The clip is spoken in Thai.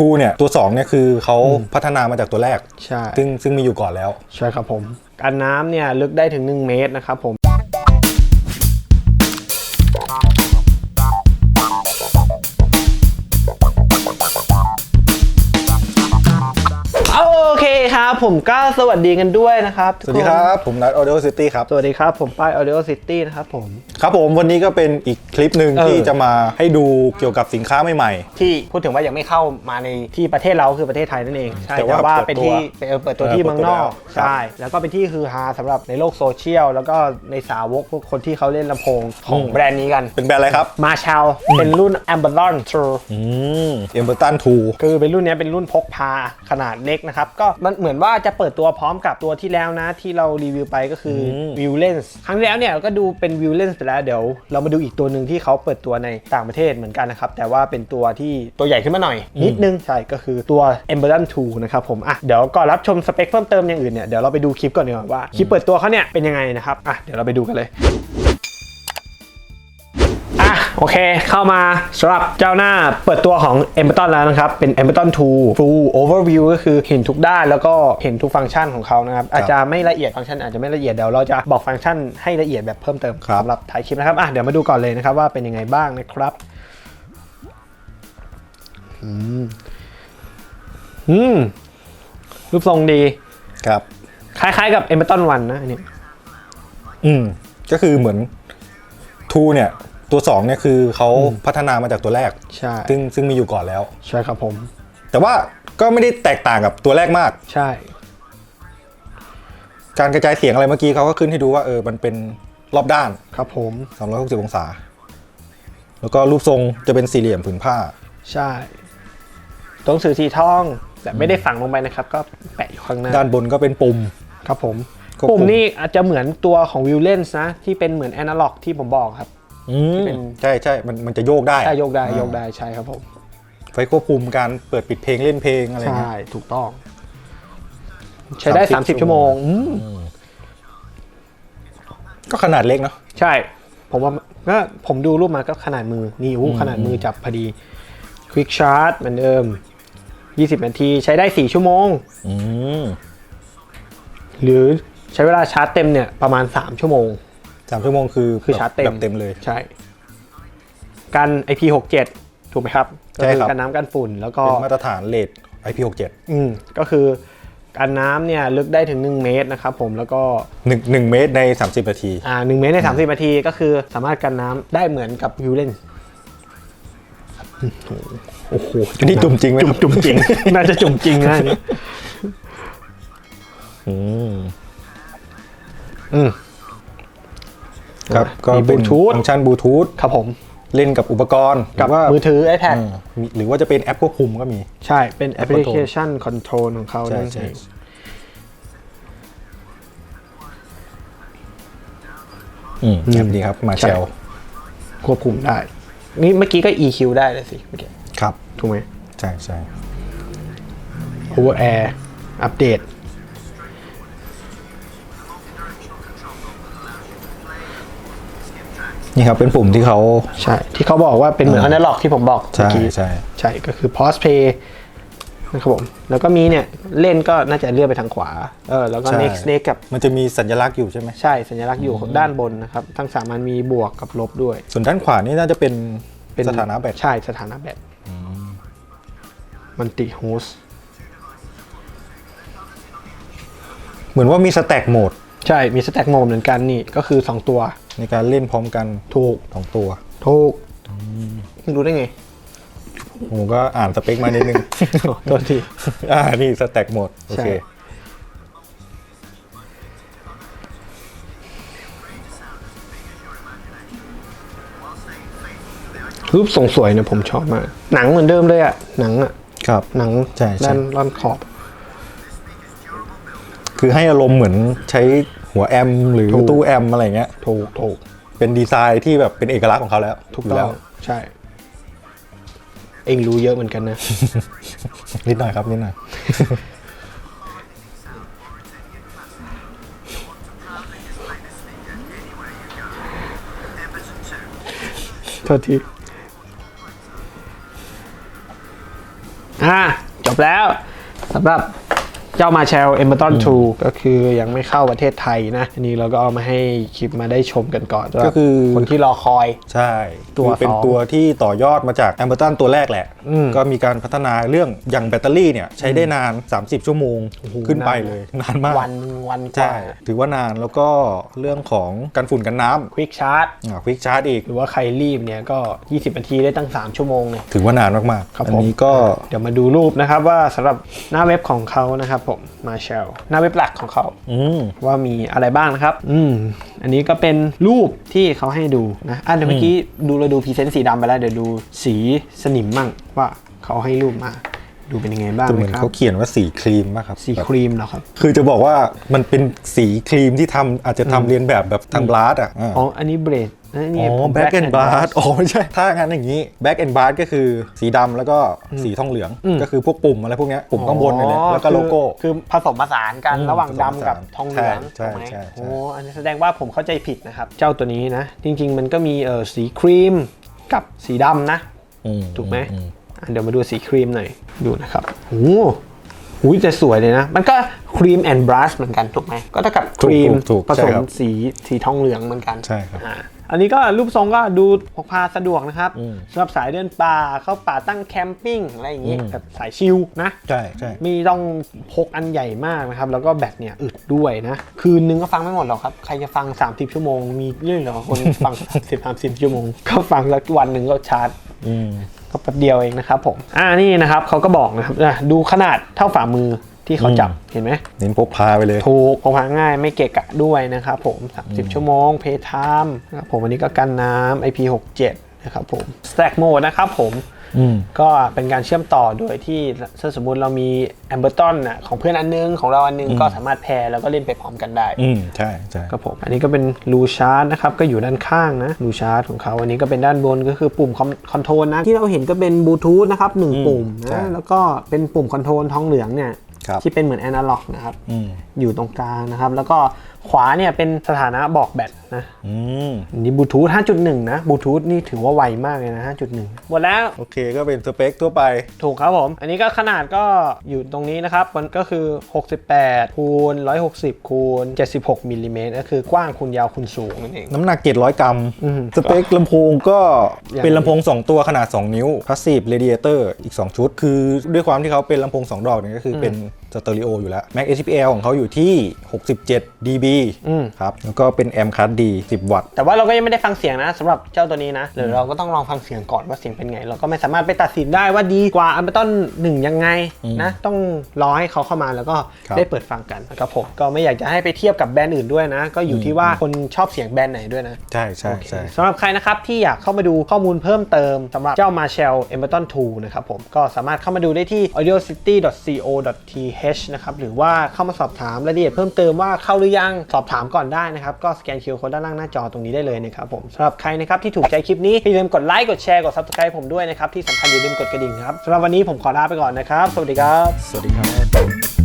ทูเนี่ยตัว2เนี่ยคือเขาพัฒนามาจากตัวแรก ใช่ซึ่งซึ่งมีอยู่ก่อนแล้ว ใช่ครับผม การน้ำเนี่ยลึกได้ถึง 1 เมตรนะครับผม เคครับผมก็สวัสดีกันด้วยนะครับทุกสวัสดีนครับ ผมนัทออเด o ซิตี้ครับ สวัสดีครับ ผมป้าย Audio City นะครับผม ครับผมวันนี้ก็เป็นอีกคลิปหนึ่งเออที่จะมาให้ดูเกี่ยวกับสินค้าใหม่ที่พูดถึงว่ายังไม่เข้ามาในที่ประเทศเราคือประเทศไทยนั่นเองใช่แต่แต่ว่าว่าเปิดเป็นตัวที่เป็นเออเปิดตัวเออที่เมืองนอกเปิดตัวแล้วใช่แล้วก็เป็นที่คือฮาสำหรับในโลกโซเชียลแล้วก็ในสาวกพวกคนที่เขาเล่นลำโพงของแบรนด์นี้กันๆเป็นแบรนด์อะไรครับมาช l เป็นรุ่น a m b e r l o n True อืมเอมเบอร์ตันทูคือเป็นรุ่นเนี้ยเป็นรุ่นพกพาขนาดเล็กนะครับก็มันเหมือนว่าจะเปิดตัวพร้อมกับตัวที่แล้วนะ ที่เรารีวิวไปก็คืออม View Lens ครั้งที่แล้วเนี่ยเราก็ดูเป็น View Lens ไปแล้วเดี๋ยว เรามาดูอีกตัวหนึ่งที่เขาเปิดตัวในต่างประเทศเหมือนกันนะครับ แต่ว่าเป็นตัวที่ตัวใหญ่ขึ้นมาหน่อย นิดนึง ใช่ ก็คือตัว e m b e r l o n 2นะครับผมอะเดี๋ยวก่อนรับชมสเปคเพิ่มเติมอย่างอื่นเนี่ยเดี๋ยวเราไปดูคลิปก่อนดีกว่าว่าคลิปเปิดตัวเขาเนี่ยเป็นยังไงนะครับอะเดี๋ยวเราไปดูกันเลยอะ โอเค เข้ามาสำหรับเจ้าหน้าเปิดตัวของ e m b e r t o n แล้วนะครับ เป็น e m b e r t o n 2 Full Overview ก็คือเห็นทุกด้านแล้วก็เห็นทุกฟังก์ชันของเขานะครับ อาจจะไม่ละเอียดฟังก์ชันอาจจะไม่ละเอียดเดี๋ยวเราจะบอกฟังก์ชันให้ละเอียดแบบเพิ่มเติมครับสำหรับท้ายคลิปนะครับอะเดี๋ยวมาดูก่อนเลยนะครับว่าเป็นยังไงบ้างนะครับอืมอืมรูปทรงดีครับ คล้ายๆกับ e m b e r t o n 1นะอันนี้อืมก็คือเหมือนทูเนี่ย ตัว2เนี่ยคือเขาพัฒนามาจากตัวแรก ใช่ ซึ่งซึ่งมีอยู่ก่อนแล้ว ใช่ครับผม แต่ว่าก็ไม่ได้แตกต่างกับตัวแรกมาก ใช่ การกระจายเสียงอะไรเมื่อกี้เขาก็ขึ้นให้ดูว่าเออมันเป็นรอบด้านครับผม360องศา แล้วก็รูปทรงจะเป็นสี่เหลี่ยมผืนผ้า ใช่ตัวหนังสือสีทองแต่ไม่ได้ฝังลงไปนะครับ ก็แปะอยู่ข้างหน้า ด้านบนก็เป็นปุ่มครับผมควบคุมปุ่มนี่อาจจะเหมือนตัวของวิวเลนส์นะ ที่เป็นเหมือนแอนะล็อกที่ผมบอกครับ อืมเป็นใช่ใช่มันมันจะโยกได้ใช่โยกได้อ่าโยกได้ใช่ครับผมไฟควบคุมการเปิดปิดเพลงเล่นเพลงอะไรใช่เงี้ยถูกต้อง ใช้ได้30 30 ชั่วโมงอืมก็ขนาดเล็กเนาะใช่ ผมว่าก็ผมดูรูปมาก็ขนาดมือนี่อู้ขนาดมือจับพอดี Quick Charge เหมือนเดิม 20 นาทีใช้ได้ 4 ชั่วโมง อืมหรือใช้เวลาชาร์จเต็มเนี่ยประมาณ 3 ชั่วโมง สามชั่วโมงคือคือชาร์จเต็มแบบเต็มเลย ใช่ กัน IP67 ถูกไหมครับใช่ครับก็อกันน้ำกันฝุ่นแล้วก็เป็นมาตรฐานเลท IP67 อืมก็คือกันน้ำเนี่ยลึกได้ถึง 1 เมตรนะครับผมแล้วก็1 1เมตรใน 30 นาที อ่า1เมตรใน 30 นาทีก็คือสามารถกันน้ำได้เหมือนกับวิวเลนโอ้โหอันนี้จุ่มจริงไหมครับจุ่มจริง น่าจะจุ่มจริงนะอันนี้อืมอืม ครับก็มีเป็น Bluetooth ฟังก์ชันบลูทูธครับผมเล่นกับอุปกรณ์หกับรือว่ามือถือ iPad อืมมีหรือว่าจะเป็นแอปควบคุมก็มี ใช่เป็นแอปพลิเคชันคอนโทรลของเขาใช่นั่นใช่เองอืมแอปดีครับมาเชลควบคุมได้ นี่เมื่อกี้ก็ EQ ได้เลยสิเมื่อกี้ครับ ถูกไหมใช่ใช่ Over Air อัปเดต นี่ครับเป็นปุ่มที่เขา ใช่ ที่เขาบอกว่าเป็นเหมือนอ่าอนาล็อกที่ผมบอกเมื่ใช่อกี้ใช่ ใช่ก็คือ pause play นะครับผมแล้วก็มีเนี่ยเล่นก็น่าจะเลื่อนไปทางขวาเออแล้วก็ ใช่ next next กับมันจะมีสัญลักษณ์อยู่ใช่ไหม ใช่สัญลักษณ์อยู่ด้านบนนะครับ ทั้งสามมันมีบวกกับลบด้วยส่วนด้านขวานี่น่าจะเป็นเป็นสถานะแบตใช่สถานะแบตมันติโฮสเหมือนว่ามีสแต็กโหมด ใช่มีสแต็กโมเหมือนกันนี่ก็คือ 2 ตัว ในการเล่นพร้อมกันถูกสองตัวถูกมึงรู้ได้ไง ผมก็อ่านสเปคมานิดนึงตัวที อ่า นี่สแต็กโหมด โอเคใช่รูปทรงสวยเนี่ยผมชอบมาก หนังเหมือนเดิมเลยอะหนังอะครับ หนังใช่ใช่ด้านด้านขอบ คือให้อารมณ์เหมือนใช้ หัวแอมหรือถูก ตู้แอมอะไรเงี้ย ถูกถูกเป็นดีไซน์ที่แบบเป็นเอกลักษณ์ของเขาแล้วถูกยู่ต้แล้องวใช่ เองรู้เยอะเหมือนกันนะ นิดหน่อยครับนิดหน่อย โทษทีอะจบแล้วสำหรับ เจ้ามาแชลเอมเบอร์ตัน2ก็คือยังไม่เข้าประเทศไทยนะอันนี้เราก็เอามาให้คลิปมาได้ชมกันก่อนสำหรับก็คือคนที่รอคอย ใช่ตัวคือเป็นสองตัวที่ต่อยอดมาจากแอมเบอร์ตันตัวแรกแหละอืมก็มีการพัฒนาเรื่องอย่างแบตเตอรี่เนี่ยใช้ได้นาน 30 ชั่วโมงโอ้โหขึ้นไปนานนะเลยนานมาก วันหนึ่งวันกว่าใช่ถือว่านานแล้วก็เรื่องของการฝุ่นกันน้ควิกชาร์จำควิกชาร์จอีก หรือว่าใครรีบเนี่ยก็ 20 นาทีได้ตั้ง 3 ชั่วโมงเนี่ยถือว่านานมากครับๆอัผมนี้ก็เดี๋ยวมาดูรูปนะครับว่าสำหรับหน้าเว็บของเขานะครับผมมาแชลหน้าเว็บหลักของเขาอืมว่ามีอะไรบ้างนะครับ อืมอันนี้ก็เป็นรูปที่เขาให้ดูนะอะเดี๋ยวเมื่อกี้ดูเราดูพรีเซนต์สีดำไปแล้วเดี๋ยวดูสีสนิมมั่งว่าเขาให้รูปมาดูเป็นยังไงบ้างแต่เหมือนนะครัเขาบเขียนว่าสีครีมป่ะครับสีครีมเหรอครับ คือจะบอกว่ามันเป็นสีครีมที่ทำอาจจะทำเรียนแบบแบบทางบลัสอะาอ๋ออันนี้เบรดนะ อ๋นี่อผมแบ็กแอน and บา Brass ร์อ๋อไม่ใช่ ถ้างั้นอย่างนี้แบ็กแอนบาร์ก็คือสีดำแล้วก็สีทองเหลืองอืมก็คือพวกปุ่มอะไรพวกเนี้ยปุ่มข้างบนเลยแหละแล้วก็โลโก้ คือคือผสมผสานกันอืมระหว่างผสมผดำสานกับทองเหลืองใช่ถูกไหมใช่ใช่โอ้อันนี้แสดงว่าผมเข้าใจผิดนะครับ เจ้าตัวนี้นะ จริง ๆ มันก็มีเออสีครีมกับสีดำนะอืมถูกไหมอืมอะเดี๋ยวมาดูสีครีมหน่อยดูนะครับโอ้โหหูยจะสวยเลยนะ มันก็ครีมแอนด์บรัชเหมือนกันถูกไหมก็เท่ากับคถูกรีมถูกถูกผสใช่มครับสีสีทองเหลืองเหมือนกันใช่ครับ อ่าอันนี้ก็รูปทรงก็ดูพกพาสะดวกนะครับอืมสำหรับสายเดินป่าเข้าป่าตั้งแคมปิ้งอะไรอย่างงี้อืม แบบสายชิลนะ ใช่ใช่ ไม่ต้องพกอันใหญ่มากนะครับ แล้วก็แบตเนี่ยอึดด้วยนะ คืนนึงก็ฟังไม่หมดหรอกครับ ใครจะฟัง 30 ชั่วโมง มีเรื่องเหรอคน ฟัง 30 30 ชั่วโมง ก็ฟังสักวันหนึ่งก็ชาร์จอืมก็แป๊บเดียวเองนะครับผม อ่านี่นะครับเขาก็บอกนะครับอะดูขนาดเท่าฝ่ามือ ที่เขาจับเห็นไหมเน้นพกพาไปเลย ถูกพกพาง่ายไม่เกะกะด้วยนะครับผม 30 ชั่วโมงเพย์ไทม์นะครับผมอันนี้ก็กันน้ำ IP67 นะครับผม Stack Mode นะครับผมอืมก็เป็นการเชื่อมต่อโดยที่ถ้าสมมุติเรามี a m b e r t o n น่ะของเพื่อนอันนึง ของเราอันนึงก็สามารถแพร์แล้วก็เล่นไปพร้อมกันได้ อืมใช่ใช่ครับผมอันนี้ก็เป็นรูชาร์จนะครับก็อยู่ด้านข้างนะรูชาร์จของเขาอันนี้ก็เป็นด้านบนก็คือปุ่มคอนโทรลนะที่เราเห็นก็เป็นบลูทูธนะครับหนึ่งปุ่มนะแล้วก็เป็นปุ่มคอนโทรลทองเหลืองเนี่ยครับ ที่เป็นเหมือนแอนาล็อกนะครับ อืมอยู่ตรงกลางนะครับ แล้วก็ขวาเนี่ยเป็นสถานะบอกแบตนะอืมอันนี้บลูทูธ5.1 นะบลูทูธนี่ถือว่าไวมากเลยนะ 5.1 หมดแล้ว โอเคก็เป็นสเปคทั่วไป ถูกครับผม อันนี้ก็ขนาดก็อยู่ตรงนี้นะครับ มันก็คือ 68 คูณ 160 คูณ 76มิลลิเมตรก็คือกว้างคูณยาวคูณสูงนั่นเอง น้ำหนัก 700 กรัม อืม สเปคลำโพงก็อย่างเป็นลำโพง 2 ตัวขนาด 2 นิ้ว Passive Radiator อีก 2 ชุด คือด้วยความที่เขาเป็นลำโพง 2 ดอกเนี่ยก็คือเป็น สเตอริโออยู่แล้ว Max HPL ของเขาอยู่ที่ 67 dB อืม ครับ แล้วก็เป็น Amp Card D 10 วัตต์ แต่ว่าเราก็ยังไม่ได้ฟังเสียงนะสำหรับเจ้าตัวนี้นะเดี๋ยวเราก็ต้องลองฟังเสียงก่อนว่าเสียงเป็นไง เราก็ไม่สามารถไปตัดสินได้ว่าดีกว่าอันเบอร์ตันหนึ่งยังไงนะต้องรอให้เขาเข้ามาแล้วก็ครับ ได้เปิดฟังกันนะครับผมก็ไม่อยากจะให้ไปเทียบกับแบรนด์อื่นด้วยนะ ก็อยู่ที่ว่าคนชอบเสียงแบรนด์ไหนด้วยนะ ใช่ใช่ใช่ สำหรับใครนะครับที่อยากเข้ามาดูข้อมูลเพิ่มเติมสำหรับเจ้า Marshall e m b e r t o n 2 นะครับผมก็สามารถเข้ามาดูได้ที่ audiocity.co.th นะครับหรือว่าเข้ามาสอบถามรายละเอียดเพิ่มเติมว่าเข้าหรือยังสอบถามก่อนได้นะครับก็สแกนคิวโค้ด้านล่างหน้าจอตรงนี้ได้เลยนะครับผมสำหรับใครนะครับที่ถูกใจคลิปนี้อย่าลืมกดไลค์กดแชร์กดซับสไคร b ์ผมด้วยนะครับที่สำคัญอย่าลืมกดกระดิ่งครับสำหรับวันนี้ผมขอลาไปก่อนนะครับ สวัสดีครับ สวัสดีครับ